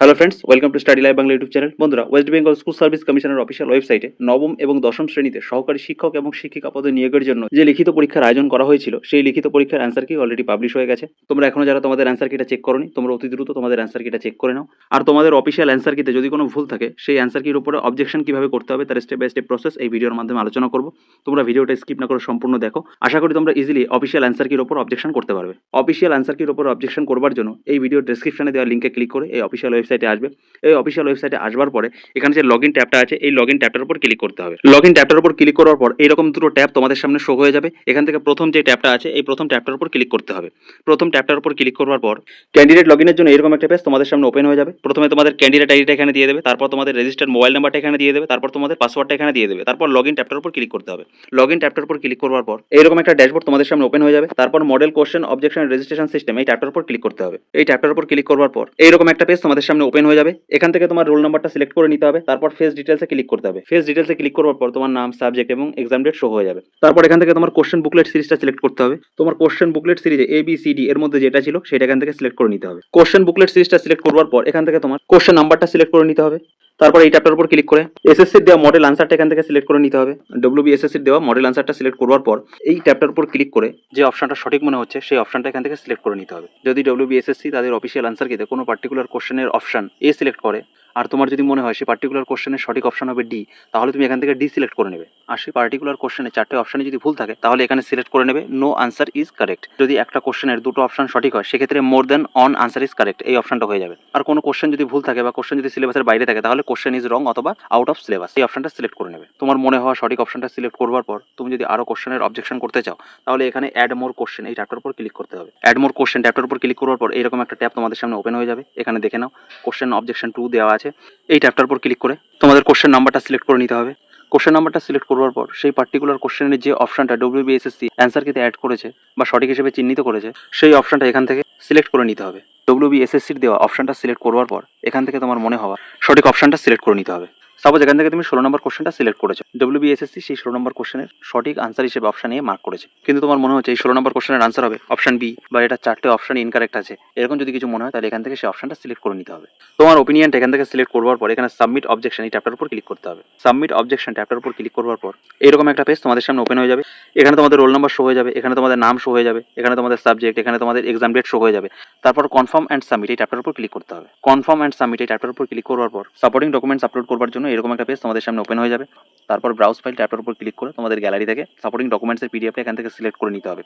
Hello friends welcome to study live Bangla YouTube channel বন্ধুরা West Bengal school service কমিশনের official ওয়েবসাইটে নবম এবং দশম শ্রেণীতে সহকারী শিক্ষক এবং শিক্ষিকা পদে নিয়োগের জন্য যে লিখিত পরীক্ষার আয়োজন করা হয়েছিল, সেই লিখিত পরীক্ষার অ্যান্সার কি অলরেডি পাবলিশ হয়ে গেছে। তোমরা এখনও যারা তোমাদের অ্যান্সার কিটা চেক করনি, তোমরা অতি দ্রুত তোমাদের অ্যান্সার কিটা চেক করে নাও। আর তোমাদের অফিসিয়াল অ্যান্সার কিতে যদি কোনো ভুল থাকে, সেই অ্যান্সার কির উপরে অবজেকশন কীভাবে করতে হবে, তার স্টেপ বাই স্টেপ প্রসেস এই ভিডিওর মাধ্যমে আলোচনা করব। তোমরা ভিডিওটা স্কিপ না করে সম্পূর্ণ দেখো। আশা করি তোমরা ইজিলি অফিসিয়াল অ্যান্সার কির উপর অবজেকশন করতে পারবে। অফিসিয়াল অ্যান্সার কির উপর অবজেকশন করবার জন্য এই ভিডিও ডেসক্রিপশনে দেওয়া লিঙ্কে ক্লিক করে এই অফিসিয়াল ওয়েবসাইটে আসবে। এই অফিসিয়াল ওয়েবসাইটে আসবার পরে এখানে যে লগ ইন ট্যাবটা আছে, এই লগ ইন ট্যাবটার উপর ক্লিক করতে হবে। লগ ইন ট্যাবটার উপর ক্লিক করার পর এইরকম দুটো ট্যাব তোমাদের সামনে শো হয়ে যাবে। এখান থেকে প্রথম যে ট্যাবটা আছে, এই প্রথম ট্যাবটার উপর ক্লিক করতে হবে। প্রথম ট্যাবটার উপর ক্লিক করবার পর ক্যান্ডিডেট লগ ইনের জন্য এরকম একটা পেজ তোমাদের সামনে ওপেন হয়ে যাবে। প্রথমে তোমাদের ক্যান্ডিডেট আইডিটা এখানে দিয়ে দেবে, তারপর তোমাদের রেজিস্টার মোবাইল নাম্বারটা এখানে দিয়ে দেবে, তারপর তোমাদের পাসওয়ার্ডটা এখানে দিয়ে দেবে, তারপর লগ ইন ট্যাবটার উপর ক্লিক করতে হবে। লগ ইন ট্যাবটার উপর ক্লিক করবার পর এইরকম একটা ড্যাশবোর্ড তোমাদের সামনে ওপেন হয়ে যাবে, তারপর model question objection registration system এই ট্যাবটার উপর ক্লিক করতে হবে। এই ট্যাবটার উপর ক্লিক করবার পর এইরকম একটা পেজ তোমাদের সামনে ওপেন হয়ে যাবে। এখান থেকে তোমার রোল নাম্বারটা সিলেক্ট করে নিতে হবে। তারপর ফেস ডিটেলসে ক্লিক করতে হবে। ফেস ডিটেলসে ক্লিক করার পর তোমার নাম সাবজেক্ট এবং এক্সাম ডেট শো হয়ে যাবে। তারপর এখান থেকে তোমার কোশ্চেন বুকলেট সিরিজটা সিলেক্ট করতে হবে। তোমার কোশ্চেন বুকলেট সিরিজে এ বি সি ডি এর মধ্যে যেটা ছিল, সেটা এখান থেকে সিলেক্ট করে নিতে হবে। কোশ্চেন বুকলেট সিরিজটা সিলেক্ট করবার পর এখান থেকে তোমার কোশ্চেন নাম্বারটা সিলেক্ট করে নিতে হবে। তারপর এই ট্যাপটার উপর ক্লিক করে এসএসসির দেওয়া মডেল আনসারটা এখান থেকে সিলেক্ট করে নিতে হবে। ডব্লিউবি এসএসসির দেওয়া মডেল আনসারটা সিলেক্ট করবার পর এই ট্যাপটার উপর ক্লিক করে যে অপশনটা সঠিক মনে হচ্ছে, সেই অপশনটা এখান থেকে সিলেক্ট করে নিতে হবে। যদি ডব্লিউবি এসএসসি তাদের অফিসিয়াল আনসার কিতে কোনো পার্টিকুলার কোশ্চেনের অপশন এ সিলেক্ট করে, আর তোমার যদি মনে হয় সেই পার্টিকুলার কোশ্চেনের সঠিক অপশন হবে ডি তাহলে তুমি এখান থেকে ডি সিলেক্ট করে নেবে। আর সেই পার্টিকুলার কোশ্চেনে চারটে অপশনে যদি ভুল থাকে, তাহলে এখানে সিলেক্ট করে নেবে নো আনসার ইজ কারেক্ট যদি একটা কোশ্চেনের দুটো অপশন সঠিক হয়, সেক্ষেত্রে more than one answer is correct এই অপশনটা হয়ে যাবে। আর কোনো কোশ্চেন যদি ভুল থাকে বা কোশ্চেন যদি সিলেবাসের বাইরে থাকে, তাহলে কোশ্চেন ইজ রং অথবা আউট অফ সিলেবাস এই অপশনটা সিলেক্ট করে নেবে। তোমার মনে হওয়া সঠিক অপশনটা সিলেক্ট করবার পর তুমি যদি আরও কোশ্চেনের অবজেকশন করতে চাও, তাহলে এখানে অ্যাড মোর কোশ্চেন এই ট্যাপটার উপর ক্লিক করতে হবে। অ্যাড মোর কোশ্চেন ট্যাপটার উপর ক্লিক করার পর এরকম একটা ট্যাপ তোমাদের সামনে ওপেন হয়ে যাবে। এখানে দেখে নাও কোশ্চেন অবজেকশন টু দেওয়া আছে। এই ট্যাপটার উপর ক্লিক করে তোমাদের কোশ্চেন নাম্বারটা সিলেক্ট করে নিতে হবে। কোশ্চেন নাম্বারটা সিলেক্ট করবার পর সেই পার্টিকুলার কোশ্চেনের যে অপশনটা ডব্লিউবিএসএসসি অ্যান্সার কিতে অ্যাড করেছে বা সঠিক হিসেবে চিহ্নিত করেছে, সেই অপশনটা এখান থেকে সিলেক্ট করে নিতে হবে। ডব্লিউবিএসএসসির দেওয়া অপশনটা সিলেক্ট করবার পর এখান থেকে তোমার মনে হওয়া সঠিক অপশনটা সিলেক্ট করে নিতে হবে। সাপোজ এখান থেকে তুমি ষোলো নম্বর কোশ্চেনটা সিলেক্ট করেছ। ডব্লিউবিএসএসসি সেই ষোলো নম্বর কোশ্চেনের সঠিক আনসার হিসেবে অপশন এ মার্ক করেছে। কিন্তু তোমার মনে হচ্ছে এই ষোলো নম্বর কোশ্চেনের আনসার হবে অপশন বি বা এটা চারটে অপশন ইনকারেক্ট আছে। এরকম যদি কিছু মনে হয় তাহলে এখান থেকে সেই অপশনটা সিলেক্ট করে নিতে হবে। তোমার ওপিনিয়নটা এখান থেকে সিলেক্ট করবার পর এখানে সাবমিট অবজেকশন এই ট্যাপটার উপর ক্লিক করতে হবে। সাবমিট অবজেকশন ট্যাপটার উপর ক্লিক করবার পর এরকম একটা পেজ তোমাদের সামনে ওপেন হয়ে যাবে। এখানে তোমাদের রোল নাম্বার শো হয়ে যাবে, এখানে তোমাদের নাম শো হয়ে যাবে, এখানে তোমাদের সাবজেক্ট এখানে তোমাদের এক্সাম ডেট শো হয়ে যাবে। তারপর কনফার্ম অ্যান্ড সাবমিট এই ট্যাপটার উপর ক্লিক করতে হবে। কনফার্ম অ্যান্ড সাবমিট এই ট্যাপটার উপর ক্লিক করবার পর সাপোর্টিং ডকুমেন্টস আপলোড করবার জন্য এরকম একটা পেজ তোমাদের সামনে ওপেন হয়ে যাবে। তারপর ব্রাউজ ফাইল ট্যাপটার উপর ক্লিক করে তোমাদের গ্যালারি থেকে সাপোর্টিং ডকুমেন্টসের পিডিএফটা এখান থেকে সিলেক্ট করে নিতে হবে।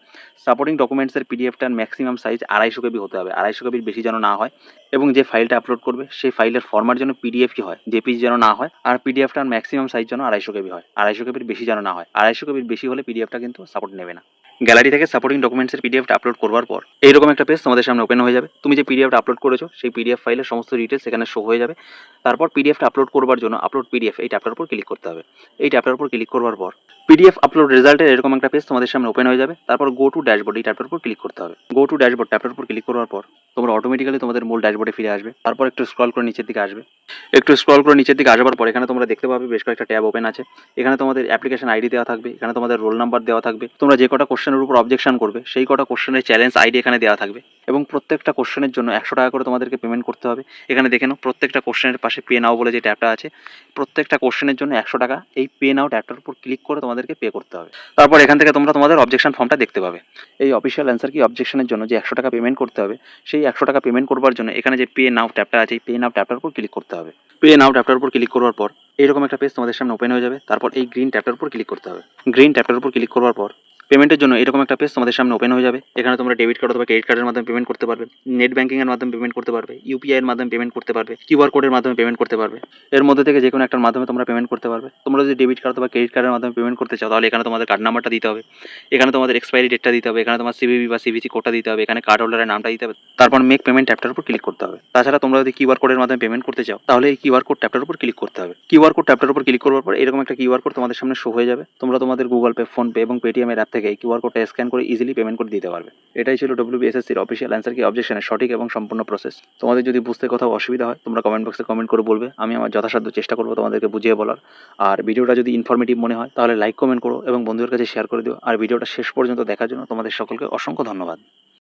সাপোর্টিং ডকুমেন্টসের পিডিএফটার ম্যাক্সিমাম সাইজ আড়াইশো কেবি হতে হবে। আড়াইশো কেবির বেশি যেন না হয় এবং যে ফাইলটা আপলোড করবে সেই ফাইলের ফরম্যাট যেন কি হয় জেপিজি যেন না হয় আর পিডিএফটার ম্যাক্সিমাম সাইজ যেন আড়াইশো কেবি হয়। আড়াইশো কেবির বেশি যেন না হয়। আড়াইশো কেবির বেশি হলে পিডিএফটা কিন্তু সাপোর্ট নেবে না। গ্যালারি থেকে সাপোর্টিং ডকুমেন্টসের পিডিএফটা আপলোড করবার পর, এইরকম একটা পেজ তোমাদের সামনে ওপেন হয়ে যাবে। তুমি যে পিডিএফটা আপলোড করেছ, সেই পিডিএফ ফাইলের সমস্ত ডিটেলস এখানে শো হয়ে যাবে। তারপর পিডিএফটা আপলোড করবার জন্য আপলোড পিডিএফ এই ট্যাপটার উপর ক্লিক করতে হবে। এই ট্যাপটার উপর ক্লিক করবার পর পিডিএফ আপলোড রেজাল্টের এরকম একটা পেজ তোমাদের সামনে ওপেন হয়ে যাবে। তারপর গো টু ড্যাশবোর্ড এই ট্যাপটার উপর ক্লিক করতে হবে। গো টু ড্যাশবোর্ড ট্যাপটার উপর ক্লিক করার পর, তোমরা অটোমেটিক্যালি তোমাদের মূল ড্যাশবোর্ডে ফিরে আসবে। তারপর একটু স্ক্রল করে নিচের দিকে আসবে। একটু স্ক্রল করে নিচের দিকে আসবার পর এখানে তোমরা দেখতে পাবে বেশ কয়েকটা ট্যাব ওপেন আছে। এখানে তোমাদের অ্যাপ্লিকেশন আইডি দেওয়া থাকবে, এখানে তোমাদের রোল নাম্বার দেওয়া থাকবে। তোমরা যে কটা কোশ্চেনের উপর অবজেকশন করবে, সেই কটা কোশ্চেনের চ্যালেঞ্জ আইডি এখানে দেওয়া থাকবে এবং প্রত্যেকটা কোশ্চেনের জন্য একশো টাকা করে তোমাদেরকে পেমেন্ট করতে হবে। এখানে দেখে নাও, প্রত্যেকটা কোশ্চেনের পাশে পে নাও বলে যে ট্যাবটা আছে, প্রত্যেকটা কোশ্চেনের জন্য একশো টাকা এই পে নাও ট্যাবটার উপর ক্লিক করে তোমাদেরকে পে করতে হবে। তারপর এখান থেকে তোমরা তোমাদের অবজেকশন ফর্মটা দেখতে পাবে। এই অফিসিয়াল অ্যান্সার কি অবজেকশনের জন্য যে একশো টাকা পেমেন্ট করতে হবে, সেই একশো টাকা পেমেন্ট করবার জন্য এখানে যে পে নাও ট্যাবটা আছে, এই পে নাও ট্যাবটার উপর ক্লিক করতে হবে। পে নাও ট্যাবটার উপর ক্লিক করার পর, এইরকম একটা পেজ তোমাদের সামনে ওপেন হয়ে যাবে, তারপর এই গ্রিন ট্যাবটার উপর ক্লিক করতে হবে। গ্রিন ট্যাবটার উপর ক্লিক করবার পর পেমেন্টের জন্য এরকম একটা পেজ তোমাদের সামনে ওপেন হয়ে যাবে। এখানে তোমরা ডেবিট কার্ড অথবা ক্রেডিট কার্ডের মাধ্যমে পেমেন্ট করতে পারবে। নেট ব্যাঙ্কিংয়ের মাধ্যমে পেমেন্ট করতে পারবে। ইউপিআই এর মাধ্যমে পেমেন্ট করতে পারবে। কিউআর কোডের মাধ্যমে পেমেন্ট করতে পারবে। এর মধ্যে থেকে যে কোনো একটার মাধ্যমে তোমরা পেমেন্ট করতে পারবে। তোমরা যদি ডেবিট কার্ড অথবা ক্রেডিট কার্ডের মাধ্যমে পেমেন্ট করতে চাও, তাহলে এখানে তোমাদের কার্ড নাম্বারটা দিতে হবে। এখানে তোমাদের এক্সপায়ারি ডেটটা দিতে হবে। এখানে তোমার সিবিবি বা সিবিসি কোডটা দিতে হবে। এখানে কার্ড হোল্ডারের নামটা দিতে হবে। তারপর মেক পেমেন্ট ট্যাপটার উপর ক্লিক করতে হবে। তাছাড়া তোমরা যদি কিউআর কোডের মাধ্যমে পেমেন্ট করতে চাও, তাহলে এই কিউআর কোড ট্যাপটার উপর ক্লিক করতে হবে। কিউআর কোড ট্যাপটার উপর ক্লিক করার পর এরকম একটা কিউআর কোড তোমাদের সামনে শো হয়ে যাবে। তোমরা তোমাদের গুগল পে ফোন পে এবং পেটিএম এর অ্যাপ থেকে কিউআর কোডটা স্ক্যান করে ইজিলি পেমেন্ট করে দিতে পারবে। এটাই ছিল ডব্লিউবিএসএসসির অফিসিয়াল অ্যান্সার কি অবজেকশনের সঠিক এবং সম্পূর্ণ প্রসেস তোমাদের যদি বুঝতে কোথাও অসুবিধা হয়, তোমরা কমেন্ট বক্সে কমেন্ট করে বলবে, আমি আমার যথাসাধ্য চেষ্টা করব তোমাদেরকে বুঝিয়ে বলার। আর ভিডিওটা যদি ইনফরমেটিভ মনে হয়, তাহলে লাইক কমেন্ট করো এবং বন্ধুদের কাছে শেয়ার করে দিও। আর ভিডিওটা শেষ পর্যন্ত দেখার জন্য তোমাদের সকলকে অসংখ্য ধন্যবাদ।